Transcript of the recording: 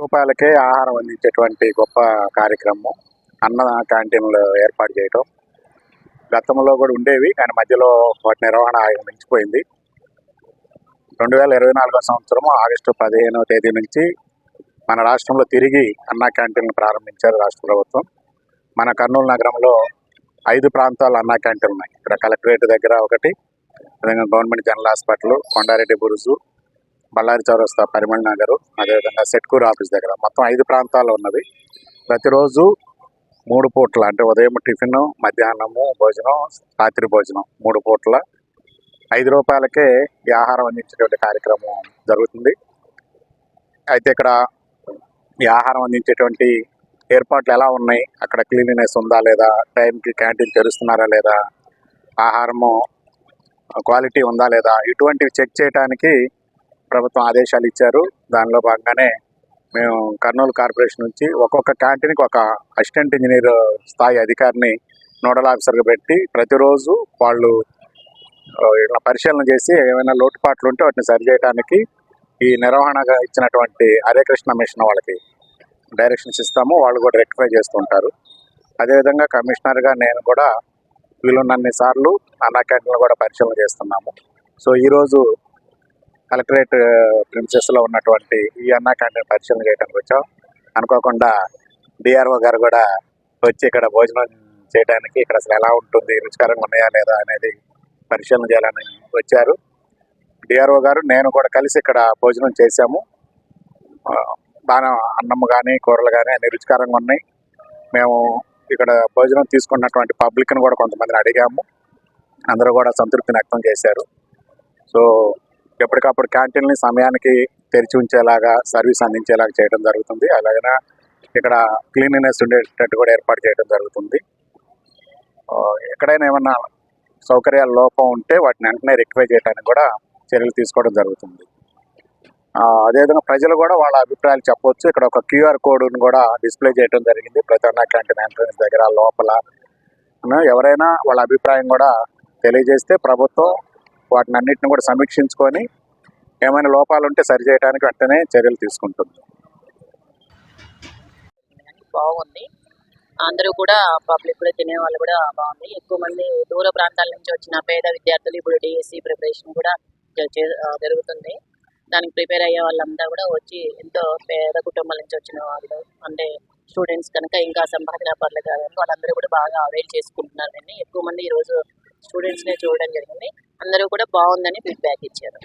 రూపాయలకే ఆహారం అందించేటువంటి గొప్ప కార్యక్రమం. అన్న క్యాంటీన్లు ఏర్పాటు చేయటం. గతంలో కూడా ఉండేవి కానీ మధ్యలో వాటి నిర్వహణ మించిపోయింది. రెండు వేల ఇరవై నాలుగో సంవత్సరం ఆగస్టు పదిహేనవ తేదీ నుంచి మన రాష్ట్రంలో తిరిగి అన్నా క్యాంటీన్లు ప్రారంభించారు రాష్ట్ర ప్రభుత్వం. మన కర్నూలు నగరంలో ఐదు ప్రాంతాలు అన్నా క్యాంటీన్లు ఉన్నాయి. ఇక్కడ కలెక్టరేట్ దగ్గర ఒకటి అదేవిధంగా government general hospital Kondareddy Buruju Ballari చౌరస్తా పరిమళ నగర్ అదేవిధంగా సెట్కూర్ ఆఫీస్ దగ్గర. మొత్తం ఐదు ప్రాంతాలు ఉన్నవి. ప్రతిరోజు మూడు పూట్ల అంటే ఉదయం టిఫిన్ మధ్యాహ్నము భోజనం రాత్రి భోజనం మూడు పూట్ల. ఐదు రూపాయలకే ఈ ఆహారం అందించేటువంటి కార్యక్రమం జరుగుతుంది. అయితే ఇక్కడ ఈ ఆహారం అందించేటువంటి ఏర్పాట్లు ఎలా ఉన్నాయి? అక్కడ క్లీనినెస్ ఉందా లేదా? టైంకి క్యాంటీన్ తెరుస్తున్నారా లేదా? ఆహారము క్వాలిటీ ఉందా లేదా? ఇటువంటివి చెక్ చేయడానికి ప్రభుత్వం ఆదేశాలు ఇచ్చారు. దానిలో భాగంగానే మేము కర్నూలు కార్పొరేషన్ నుంచి ఒక్కొక్క క్యాంటీన్కి ఒక అసిస్టెంట్ ఇంజనీర్ స్థాయి అధికారిని నోడల్ ఆఫీసర్గా పెట్టి ప్రతిరోజు వాళ్ళు పరిశీలన చేసి ఏమైనా లోటుపాట్లు ఉంటే వాటిని సరిచేయడానికి ఈ నిర్వహణగా ఇచ్చినటువంటి హరేకృష్ణ మిషన్ వాళ్ళకి డైరెక్షన్స్ ఇస్తాము. వాళ్ళు కూడా రెక్టిఫై చేస్తుంటారు అదేవిధంగా కమిషనర్గా నేను కూడా వీలున్నన్ని సార్లు అన్నా క్యాంటీన్లు కూడా పరిశీలన చేస్తున్నాము. సో ఈరోజు కలెక్టరేట్ ప్రిన్సెస్లో ఉన్నటువంటి ఈ అన్నా క్యాంటీన్ పరిశీలన చేయడానికి వచ్చాం. అనుకోకుండా డిఆర్ఓ గారు కూడా వచ్చి ఇక్కడ భోజనం చేయడానికి ఇక్కడ అసలు ఎలా ఉంటుంది రుచికరంగా ఉన్నాయా లేదా అనేది పరిశీలన చేయాలని వచ్చారు. డిఆర్ఓ గారు నేను కూడా కలిసి ఇక్కడ భోజనం చేశాము. బాగా అన్నం కానీ కూరలు కానీ అన్ని రుచికరంగా ఉన్నాయి. మేము ఇక్కడ భోజనం తీసుకున్నటువంటి పబ్లిక్ని కూడా కొంతమందిని అడిగాము. అందరూ కూడా సంతృప్తిని వ్యక్తం చేశారు. సో ఎప్పటికప్పుడు క్యాంటీన్ని సమయానికి తెరిచి ఉంచేలాగా సర్వీస్ అందించేలాగా చేయడం జరుగుతుంది. అలాగే ఇక్కడ క్లీనినెస్ ఉండేటట్టు కూడా ఏర్పాటు చేయడం జరుగుతుంది. ఎక్కడైనా ఏమన్నా సౌకర్యాల లోపం ఉంటే వాటిని వెంటనే రెక్టిఫై చేయడానికి కూడా చర్యలు తీసుకోవడం జరుగుతుంది. అదేవిధంగా ప్రజలు కూడా వాళ్ళ అభిప్రాయాలు చెప్పవచ్చు ఇక్కడ ఒక క్యూఆర్ కోడ్ని కూడా డిస్ప్లే చేయడం జరిగింది. ప్రతి ఒక్క క్యాంటీన్ ఎంట్రన్స్ దగ్గర లోపల ఎవరైనా వాళ్ళ అభిప్రాయం కూడా తెలియజేస్తే ప్రభుత్వం వాటిని అన్నింటిని కూడా సమీక్షించుకొని ఏమైనా లోపాలు ఉంటే సరిచేయడానికి వెంటనే చర్యలు తీసుకుంటుంది. బాగుంది. అందరూ కూడా పబ్లిక్ కూడా తినే వాళ్ళు కూడా బాగుంది. ఎక్కువ మంది దూర ప్రాంతాల నుంచి వచ్చిన పేద విద్యార్థులు ఇప్పుడు డిఎస్సి ప్రిపరేషన్ కూడా జరుగుతుంది. దానికి ప్రిపేర్ అయ్యే వాళ్ళంతా కూడా వచ్చి ఎంతో పేద కుటుంబాల నుంచి వచ్చిన వాళ్ళు అంటే స్టూడెంట్స్ కనుక ఇంకా సంపాదన పర్లేదు కాదని వాళ్ళందరూ కూడా బాగా అవైల్ చేసుకుంటున్నారు దీన్ని ఎక్కువ మంది ఈరోజు స్టూడెంట్స్నే చూడడం జరిగింది. అందరూ కూడా బాగుందని ఫీడ్బ్యాక్ ఇచ్చారు.